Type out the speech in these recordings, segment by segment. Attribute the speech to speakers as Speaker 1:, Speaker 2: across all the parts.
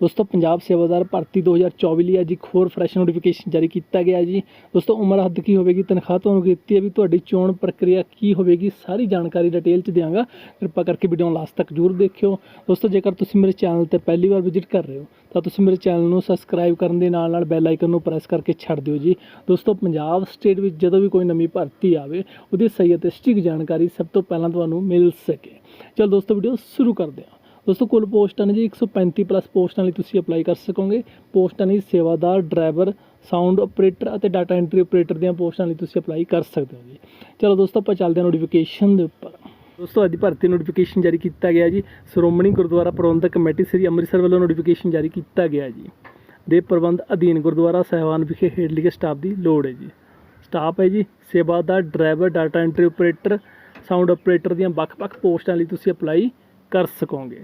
Speaker 1: ਦੋਸਤੋ, ਪੰਜਾਬ ਸੇਵਾਦਾਰ ਭਰਤੀ 2024 ਲਈ ਅੱਜ ਇੱਕ ਹੋਰ ਫਰੈਸ਼ ਨੋਟੀਫਿਕੇਸ਼ਨ ਜਾਰੀ ਕੀਤਾ ਗਿਆ ਜੀ। ਦੋਸਤੋ, ਉਮਰ ਹੱਦ ਕੀ ਹੋਵੇਗੀ, ਤਨਖਾਹ ਤੁਹਾਨੂੰ ਕੀਤੀ ਹੈ ਵੀ ਤੁਹਾਡੀ ਚੋਣ ਪ੍ਰਕਿਰਿਆ ਕੀ ਹੋਵੇਗੀ, ਸਾਰੀ ਜਾਣਕਾਰੀ ਡਿਟੇਲ ਚ ਦਿਆਂਗਾ। ਕਿਰਪਾ ਕਰਕੇ ਵੀਡੀਓ ਨੂੰ ਲਾਸਟ ਤੱਕ ਜਰੂਰ ਦੇਖਿਓ। ਦੋਸਤੋ, ਜੇਕਰ ਤੁਸੀਂ ਮੇਰੇ ਚੈਨਲ ਤੇ ਪਹਿਲੀ ਵਾਰ ਵਿਜ਼ਿਟ ਕਰ ਰਹੇ ਹੋ, ਤਾਂ ਤੁਸੀਂ ਮੇਰੇ ਚੈਨਲ ਨੂੰ ਸਬਸਕ੍ਰਾਈਬ ਕਰਨ ਦੇ ਨਾਲ ਨਾਲ ਬੈਲ ਆਈਕਨ ਨੂੰ ਪ੍ਰੈਸ ਕਰਕੇ ਛੱਡ ਦਿਓ ਜੀ। ਦੋਸਤੋ, ਪੰਜਾਬ ਸਟੇਟ ਵਿੱਚ ਜਦੋਂ ਵੀ ਕੋਈ ਨਵੀਂ ਭਰਤੀ ਆਵੇ, ਉਹਦੀ ਸਹੀ ਅਤੇ ਸਟਿਕ ਜਾਣਕਾਰੀ ਸਭ ਤੋਂ ਪਹਿਲਾਂ ਤੁਹਾਨੂੰ ਮਿਲ ਸਕੇ। ਚਲੋ ਦੋਸਤੋ ਵੀਡੀਓ ਸ਼ੁਰੂ ਕਰਦੇ ਹਾਂ। ਦੋਸਤੋ, ਕੁੱਲ ਪੋਸਟਾਂ ਨੇ ਜੀ 135 ਪਲੱਸ ਪੋਸਟਾਂ ਲਈ ਤੁਸੀਂ ਅਪਲਾਈ ਕਰ ਸਕੋਗੇ। ਪੋਸਟਾਂ ਨੇ ਸੇਵਾਦਾਰ, ਡਰਾਈਵਰ, ਸਾਊਂਡ ਆਪਰੇਟਰ ਅਤੇ ਡਾਟਾ ਐਂਟਰੀ ਆਪਰੇਟਰ ਦੀਆਂ ਪੋਸਟਾਂ ਲਈ ਤੁਸੀਂ ਅਪਲਾਈ ਕਰ ਸਕਦੇ ਹੋ ਜੀ। ਚਲੋ ਦੋਸਤੋ, ਆਪਾਂ ਚੱਲਦੇ ਹਾਂ ਨੋਟੀਫਿਕੇਸ਼ਨ ਦੇ ਉੱਪਰ। ਦੋਸਤੋ, ਅੱਜ ਦੀ ਭਰਤੀ ਨੋਟੀਫਿਕੇਸ਼ਨ ਜਾਰੀ ਕੀਤਾ ਗਿਆ ਜੀ। ਸ਼੍ਰੋਮਣੀ ਗੁਰਦੁਆਰਾ ਪ੍ਰਬੰਧਕ ਕਮੇਟੀ ਸ੍ਰੀ ਅੰਮ੍ਰਿਤਸਰ ਵੱਲੋਂ ਨੋਟੀਫਿਕੇਸ਼ਨ ਜਾਰੀ ਕੀਤਾ ਗਿਆ ਜੀ। ਦੇ ਪ੍ਰਬੰਧ ਅਧੀਨ ਗੁਰਦੁਆਰਾ ਸਾਹਿਬਾਨ ਵਿਖੇ ਹੇਠ ਸਟਾਫ ਦੀ ਲੋੜ ਹੈ ਜੀ। ਸਟਾਫ ਹੈ ਜੀ, ਸੇਵਾਦਾਰ, driver, data entry operator, sound operator ਦੀਆਂ ਵੱਖ-ਵੱਖ ਪੋਸਟਾਂ ਲਈ ਤੁਸੀਂ ਅਪਲਾਈ ਕਰ ਸਕੋਗੇ।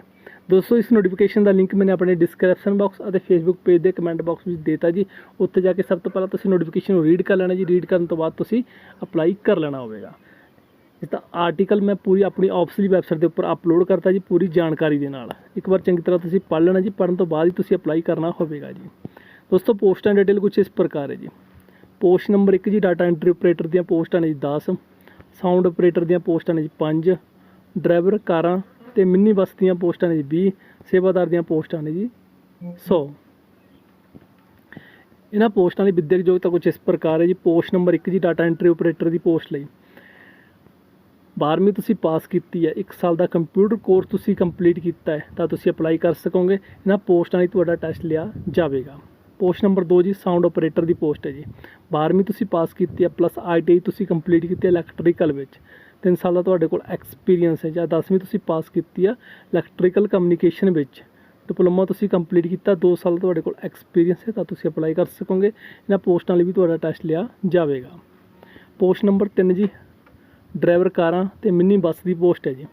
Speaker 1: ਦੋਸਤੋ, ਇਸ ਨੋਟੀਫਿਕੇਸ਼ਨ ਦਾ ਲਿੰਕ ਮੈਨੇ ਆਪਣੇ ਡਿਸਕ੍ਰਿਪਸ਼ਨ ਬਾਕਸ ਅਤੇ ਫੇਸਬੁੱਕ ਪੇਜ ਦੇ ਕਮੈਂਟ ਬਾਕਸ ਵਿੱਚ ਦੇਤਾ ਜੀ। ਉੱਥੇ ਜਾ ਕੇ ਸਭ ਤੋਂ ਪਹਿਲਾਂ ਤੁਸੀਂ ਨੋਟੀਫਿਕੇਸ਼ਨ ਨੂੰ ਰੀਡ ਕਰ ਲੈਣਾ ਜੀ। ਰੀਡ ਕਰਨ ਤੋਂ ਬਾਅਦ ਤੁਸੀਂ ਅਪਲਾਈ ਕਰ ਲੈਣਾ ਹੋਵੇਗਾ। ਇਸ ਦਾ ਆਰਟੀਕਲ ਮੈਂ ਪੂਰੀ ਆਪਣੀ ਆਫਿਸ਼ੀਅਲ ਵੈਬਸਾਈਟ ਦੇ ਉੱਪਰ ਅਪਲੋਡ ਕਰਤਾ ਜੀ, ਪੂਰੀ ਜਾਣਕਾਰੀ ਦੇ ਨਾਲ। ਇੱਕ ਵਾਰ ਚੰਗੀ ਤਰ੍ਹਾਂ ਤੁਸੀਂ ਪੜ੍ਹ ਲੈਣਾ ਜੀ। ਪੜ੍ਹਨ ਤੋਂ ਬਾਅਦ ਹੀ ਤੁਸੀਂ ਅਪਲਾਈ ਕਰਨਾ ਹੋਵੇਗਾ ਜੀ। ਦੋਸਤੋ ਪੋਸਟਾਂ ਡਿਟੇਲ ਕੁਝ ਇਸ ਪ੍ਰਕਾਰ ਹੈ ਜੀ। ਪੋਸਟ ਨੰਬਰ 1 ਜੀ ਡਾਟਾ ਐਂਟਰੀ ਆਪਰੇਟਰ ਦੀਆਂ ਪੋਸਟਾਂ ਨੇ ਜੀ 10 ਸਾਊਂਡ ਆਪਰੇਟਰ ਦੀਆਂ ਪੋਸਟਾਂ ਨੇ ਜੀ 5 ਡਰਾਈਵਰ ਕਾਰਾਂ ਤੇ ਮਿੰਨੀ ਬੱਸ ਦੀਆਂ ਪੋਸਟਾਂ ਨੇ ਜੀ 20 ਸੇਵਾਦਾਰ ਦੀਆਂ ਪੋਸਟਾਂ ਨੇ ਜੀ 100 ਇਹਨਾਂ ਪੋਸਟਾਂ ਦੀ ਵਿਦਿਅਕ ਯੋਗਤਾ ਕੁਝ ਇਸ ਪ੍ਰਕਾਰ ਹੈ ਜੀ, ਪੋਸਟ ਨੰਬਰ 1 ਜੀ ਡਾਟਾ ਐਂਟਰੀ ਆਪਰੇਟਰ ਦੀ ਪੋਸਟ ਲਈ। 12ਵੀਂ ਤੁਸੀਂ ਪਾਸ ਕੀਤੀ ਹੈ 1 ਸਾਲ ਦਾ ਕੰਪਿਊਟਰ ਕੋਰਸ ਤੁਸੀਂ ਕੰਪਲੀਟ ਕੀਤਾ ਹੈ, ਤਾਂ ਤੁਸੀਂ ਅਪਲਾਈ ਕਰ ਸਕੋਗੇ। ਇਹਨਾਂ ਪੋਸਟਾਂ ਲਈ ਤੁਹਾਡਾ ਟੈਸਟ ਲਿਆ ਜਾਵੇਗਾ। ਪੋਸਟ ਨੰਬਰ 2 ਜੀ ਸਾਊਂਡ ਆਪਰੇਟਰ ਦੀ ਪੋਸਟ ਹੈ ਜੀ। 12ਵੀਂ ਤੁਸੀਂ ਪਾਸ ਕੀਤੀ ਹੈ ਪਲੱਸ ਆਈਟੀਆਈ ਤੁਸੀਂ ਕੰਪਲੀਟ ਕੀਤੀ ਹੈ ਇਲੈਕਟ੍ਰੀਕਲ ਵਿੱਚ। 3 ਸਾਲ ਦਾ ਤੁਹਾਡੇ ਕੋਲ ਐਕਸਪੀਰੀਅੰਸ ਹੈ ਜਾਂ 10ਵੀਂ ਤੁਸੀਂ ਪਾਸ ਕੀਤੀ ਆ ਇਲੈਕਟ੍ਰੀਕਲ ਕਮਿਊਨੀਕੇਸ਼ਨ ਵਿੱਚ। ਡਿਪਲੋਮਾ ਤੁਸੀਂ ਕੰਪਲੀਟ ਕੀਤਾ 2 ਸਾਲ ਤੁਹਾਡੇ ਕੋਲ ਐਕਸਪੀਰੀਅੰਸ ਹੈ ਤਾਂ ਤੁਸੀਂ ਅਪਲਾਈ ਕਰ ਸਕੋਗੇ। ਇਹਨਾਂ ਪੋਸਟਾਂ ਲਈ ਵੀ ਤੁਹਾਡਾ ਟੈਸਟ ਲਿਆ ਜਾਵੇਗਾ। ਪੋਸਟ ਨੰਬਰ 3 ਜੀ ਡਰਾਈਵਰ ਕਾਰਾਂ ਤੇ ਮਿੰਨੀ ਬੱਸ ਦੀ ਪੋਸਟ ਹੈ ਜੀ।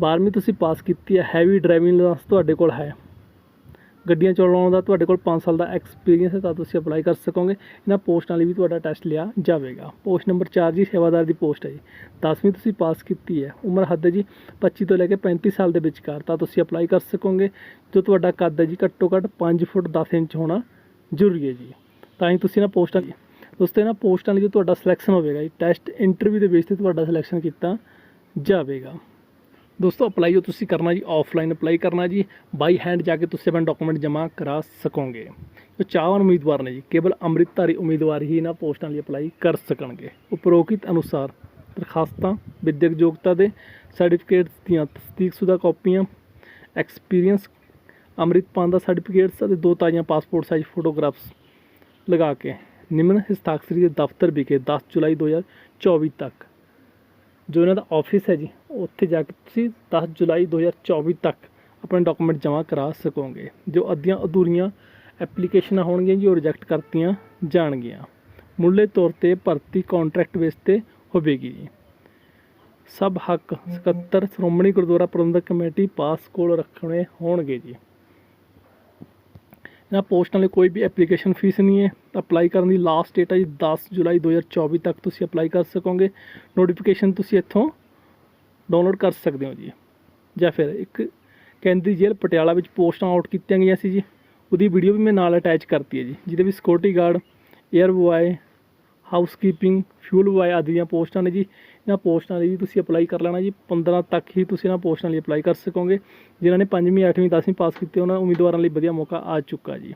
Speaker 1: 12ਵੀਂ ਤੁਸੀਂ ਪਾਸ ਕੀਤੀ ਹੈ ਹੈਵੀ ਡਰਾਈਵਿੰਗ ਲਾਇਸੈਂਸ ਤੁਹਾਡੇ ਕੋਲ ਹੈ। ਗੱਡੀਆਂ ਚਲਾਉਣ ਦਾ ਤੁਹਾਡੇ ਕੋਲ 5 ਸਾਲ ਦਾ ਐਕਸਪੀਰੀਅੰਸ ਹੈ, ਤਾਂ ਤੁਸੀਂ ਅਪਲਾਈ ਕਰ ਸਕੋਗੇ। ਇਹਨਾਂ ਪੋਸਟਾਂ ਲਈ ਵੀ ਤੁਹਾਡਾ ਟੈਸਟ ਲਿਆ ਜਾਵੇਗਾ। ਪੋਸਟ ਨੰਬਰ 4 ਜੀ, ਸੇਵਾਦਾਰ ਦੀ ਪੋਸਟ ਹੈ ਜੀ। 10ਵੀਂ ਤੁਸੀਂ ਪਾਸ ਕੀਤੀ ਹੈ। ਉਮਰ ਹੱਦ ਹੈ ਜੀ 25 ਤੋਂ ਲੈ ਕੇ 35 ਸਾਲ ਦੇ ਵਿਚਕਾਰ। ਤਾਂ ਤੁਸੀਂ ਅਪਲਾਈ ਕਰ ਸਕੋਗੇ। ਜੋ ਤੁਹਾਡਾ ਕੱਦ ਹੈ ਜੀ, ਘੱਟੋ ਘੱਟ 5 ਫੁੱਟ 10 ਇੰਚ ਹੋਣਾ ਜ਼ਰੂਰੀ ਹੈ ਜੀ। ਤਾਂ ਹੀ ਤੁਸੀਂ ਇਹਨਾਂ ਪੋਸਟਾਂ ਦੋਸਤੋ, ਇਹਨਾਂ ਪੋਸਟਾਂ ਲਈ ਜੋ ਤੁਹਾਡਾ ਸਿਲੈਕਸ਼ਨ ਹੋਵੇਗਾ ਜੀ। ਟੈਸਟ ਇੰਟਰਵਿਊ ਦੇ ਬੇਸ ਤੇ ਤੁਹਾਡਾ ਸਿਲੈਕਸ਼ਨ ਕੀਤਾ ਜਾਵੇਗਾ। ਦੋਸਤੋ ਅਪਲਾਈ ਜੋ ਤੁਸੀਂ ਕਰਨਾ ਜੀ ਆਫਲਾਈਨ ਅਪਲਾਈ ਕਰਨਾ ਜੀ ਬਾਈ ਹੈਂਡ ਜਾ ਕੇ ਤੁਸੀਂ ਆਪਣੇ ਡਾਕੂਮੈਂਟ ਜਮ੍ਹਾਂ ਕਰਾ ਸਕੋਗੇ। ਜੋ ਚਾਹਵਾਨ ਉਮੀਦਵਾਰ ਨੇ ਜੀ, ਕੇਵਲ ਅੰਮ੍ਰਿਤਧਾਰੀ ਉਮੀਦਵਾਰ ਹੀ ਇਹਨਾਂ ਪੋਸਟਾਂ ਲਈ ਅਪਲਾਈ ਕਰ ਸਕਣਗੇ। ਉਪਰੋਕਤ ਅਨੁਸਾਰ ਦਰਖਾਸਤਾਂ, ਵਿਦਿਅਕ ਯੋਗਤਾ ਦੇ ਸਰਟੀਫਿਕੇਟਸ ਦੀਆਂ ਤਸਦੀਕਸ਼ੁਦਾ ਕਾਪੀਆਂ ਐਕਸਪੀਰੀਅੰਸ ਅੰਮ੍ਰਿਤਪਾਨ ਦਾ ਸਰਟੀਫਿਕੇਟਸ ਅਤੇ ਦੋ ਤਾਜ਼ੀਆਂ ਪਾਸਪੋਰਟ ਸਾਈਜ਼ ਫੋਟੋਗ੍ਰਾਫਸ ਲਗਾ ਕੇ ਨਿਮਨ ਹਸਤਾਖਰੀ ਦੇ ਦਫ਼ਤਰ ਵਿਖੇ 10 ਜੁਲਾਈ 2024 ਤੱਕ। ਜੋ ਇਹਨਾਂ ਦਾ ਆਫਿਸ ਹੈ ਜੀ ਉੱਥੇ ਜਾ ਕੇ ਤੁਸੀਂ 10 ਜੁਲਾਈ 2024 ਤੱਕ ਆਪਣੇ ਡਾਕੂਮੈਂਟ ਜਮ੍ਹਾਂ ਕਰਾ ਸਕੋਗੇ, ਜੋ ਅੱਧੀਆਂ ਅਧੂਰੀਆਂ ਐਪਲੀਕੇਸ਼ਨਾਂ ਹੋਣਗੀਆਂ ਜੀ ਉਹ ਰਿਜੈਕਟ ਕਰਤੀਆਂ ਜਾਣਗੀਆਂ। ਮੁੱਢਲੇ ਤੌਰ ਤੇ ਭਰਤੀ ਕੰਟਰੈਕਟ ਬੇਸ ਤੇ ਹੋਵੇਗੀ ਜੀ। ਸਭ ਹੱਕ ਸਕੱਤਰ ਸ਼੍ਰੋਮਣੀ ਗੁਰਦੁਆਰਾ ਪ੍ਰਬੰਧਕ ਕਮੇਟੀ ਪਾਸ ਕੋਲ ਰੱਖਣੇ ਹੋਣਗੇ ਜੀ। ਇਹਨਾਂ ਪੋਸਟਾਂ ਲਈ ਕੋਈ ਵੀ ਐਪਲੀਕੇਸ਼ਨ ਫੀਸ ਨਹੀਂ ਹੈ। ਅਪਲਾਈ ਕਰਨ ਦੀ ਲਾਸਟ ਡੇਟ ਹੈ ਜੀ 10 ਜੁਲਾਈ 2024 ਤੱਕ ਤੁਸੀਂ ਅਪਲਾਈ ਕਰ ਸਕੋਗੇ। ਨੋਟੀਫਿਕੇਸ਼ਨ ਤੁਸੀਂ ਇੱਥੋਂ ਡਾਊਨਲੋਡ ਕਰ ਸਕਦੇ ਹੋ ਜੀ। ਜਾਂ ਫਿਰ ਇੱਕ ਕੇਂਦਰੀ ਜੇਲ੍ਹ ਪਟਿਆਲਾ ਵਿੱਚ ਪੋਸਟਾਂ ਆਊਟ ਕੀਤੀਆਂ ਗਈਆਂ ਸੀ ਜੀ। ਉਹਦੀ ਵੀਡੀਓ ਵੀ ਮੈਂ ਨਾਲ ਅਟੈਚ ਕਰਤੀ ਹੈ ਜੀ, ਜਿਹਦੇ ਵਿੱਚ security guard air boy housekeeping fuel boy ਆਦਿ ਦੀਆਂ ਪੋਸਟਾਂ ਨੇ ਜੀ। ਇਹਨਾਂ ਪੋਸਟਾਂ ਲਈ ਵੀ ਤੁਸੀਂ ਅਪਲਾਈ ਕਰ ਲੈਣਾ ਜੀ। 15 ਤੱਕ ਹੀ ਤੁਸੀਂ ਇਹਨਾਂ ਪੋਸਟਾਂ ਲਈ ਅਪਲਾਈ ਕਰ ਸਕੋਗੇ। ਜਿਨ੍ਹਾਂ ਨੇ 5ਵੀਂ 8ਵੀਂ 10ਵੀਂ ਪਾਸ ਕੀਤੇ, ਉਹਨਾਂ ਉਮੀਦਵਾਰਾਂ ਲਈ ਵਧੀਆ ਮੌਕਾ ਆ ਚੁੱਕਾ ਜੀ।